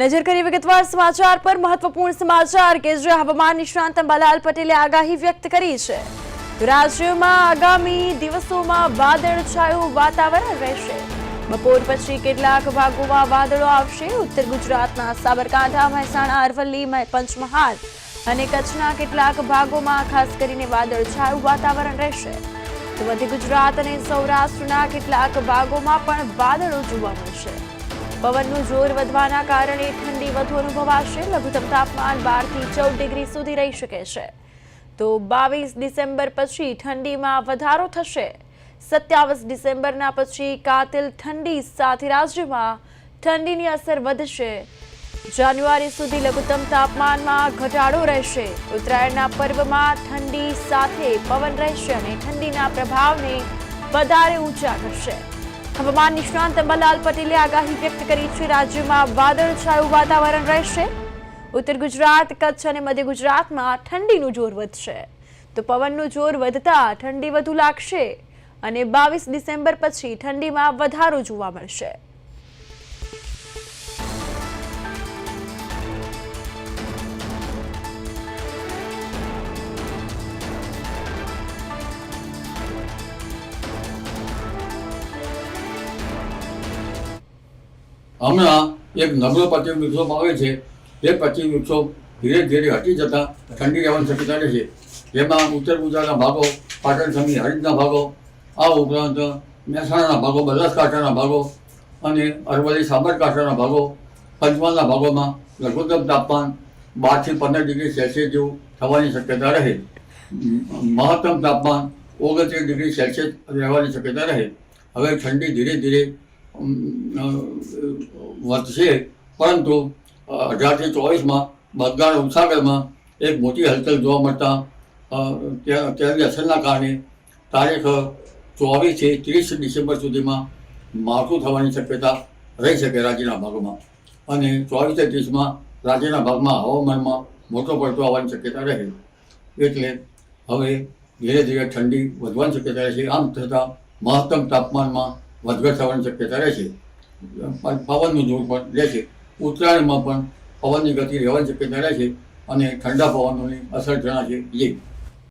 નજર કરી વિગતવાર સમાચાર પર મહત્વપૂર્ણ સમાચાર કે જે હવામાન નિષ્ણાંત અંબાલાલ પટેલે આગાહી વ્યક્ત કરી છે. રાજ્યમાં આગામી દિવસોમાં વાદળછાયું વાતાવરણ રહેશે. બપોર પછી કેટલાક ભાગોમાં વાદળો આવશે. ઉત્તર ગુજરાતના સાબરકાંઠા, મહેસાણા, અરવલ્લી પંચમહાલ અને કચ્છના કેટલાક ભાગોમાં ખાસ કરીને વાદળછાયું વાતાવરણ રહેશે. તો મધ્ય ગુજરાત અને સૌરાષ્ટ્રના કેટલાક ભાગોમાં પણ વાદળો જોવા મળશે. પવનનું જોર વધવાના કારણે ઠંડી વધુ અનુભવાશે. લઘુત્તમ તાપમાન બારથી ચૌદ ડિગ્રી સુધી રહી શકે છે. તો બાવીસ ડિસેમ્બર પછી ઠંડીમાં વધારો થશે. સત્યાવીસ ડિસેમ્બરના પછી કાતિલ ઠંડી સાથે રાજ્યમાં ઠંડીની અસર વધશે. જાન્યુઆરી સુધી લઘુત્તમ તાપમાનમાં ઘટાડો રહેશે. ઉત્તરાયણના પર્વમાં ઠંડી સાથે પવન રહેશે અને ઠંડીના પ્રભાવને વધારે ઊંચા કરશે. હવામાન નિષ્ણાંત અંબાલાલ પટેલે આગાહી વ્યક્ત કરી છે. રાજ્યમાં વાદળછાયું વાતાવરણ રહેશે. ઉત્તર ગુજરાત, કચ્છ અને મધ્ય ગુજરાતમાં ઠંડીનું જોર વધશે. તો પવનનું જોર વધતા ઠંડી વધુ લાગશે અને બાવીસ ડિસેમ્બર પછી ઠંડીમાં વધારો જોવા મળશે. હમણાં એક નબળો પશ્ચિમ વિક્ષોભ આવે છે. એ પશ્ચિમ વિક્ષોભ ધીરે ધીરે હટી જતા ઠંડી રહેવાની શક્યતા રહે છે. જેમાં ઉત્તર ગુજરાતના ભાગો, પાટણ સમી હરિદના ભાગો, આ ઉપરાંત મહેસાણાના ભાગો, બનાસકાંઠાના ભાગો અને અરવલ્લી, સાબરકાંઠાના ભાગો, પંચમહાલના ભાગોમાં લઘુત્તમ તાપમાન બારથી પંદર ડિગ્રી સેલ્સિયસ જેવું થવાની શક્યતા રહે. મહત્તમ તાપમાન ઓગણત્રીસ ડિગ્રી સેલ્સિયસ રહેવાની શક્યતા રહે. હવે ઠંડી ધીરે ધીરે વધશે પરંતુ અઢારથી ચોવીસમાં બંગાળ ઉપસાગરમાં એક મોટી હલચલ જોવા મળતા તેની અસરના કારણે તારીખ ચોવીસથી ત્રીસ ડિસેમ્બર સુધીમાં માવઠું થવાની શક્યતા રહી શકે રાજ્યના ભાગોમાં. અને ચોવીસથી ત્રીસમાં રાજ્યના ભાગમાં હવામાનમાં મોટો પડતો આવવાની શક્યતા રહે. એટલે હવે ધીરે ધીરે ઠંડી વધવાની શક્યતા રહે છે. આમ છતાં મહત્તમ તાપમાનમાં વધઘટ થવાની શક્યતા રહેશે છે. પવનનું જોર પણ રહેશે ઉત્તરાયણમાં પણ પવનની ગતિ રહેવાની શક્યતા રહેશે અને ઠંડા પવનોની અસર જણાશે. જી.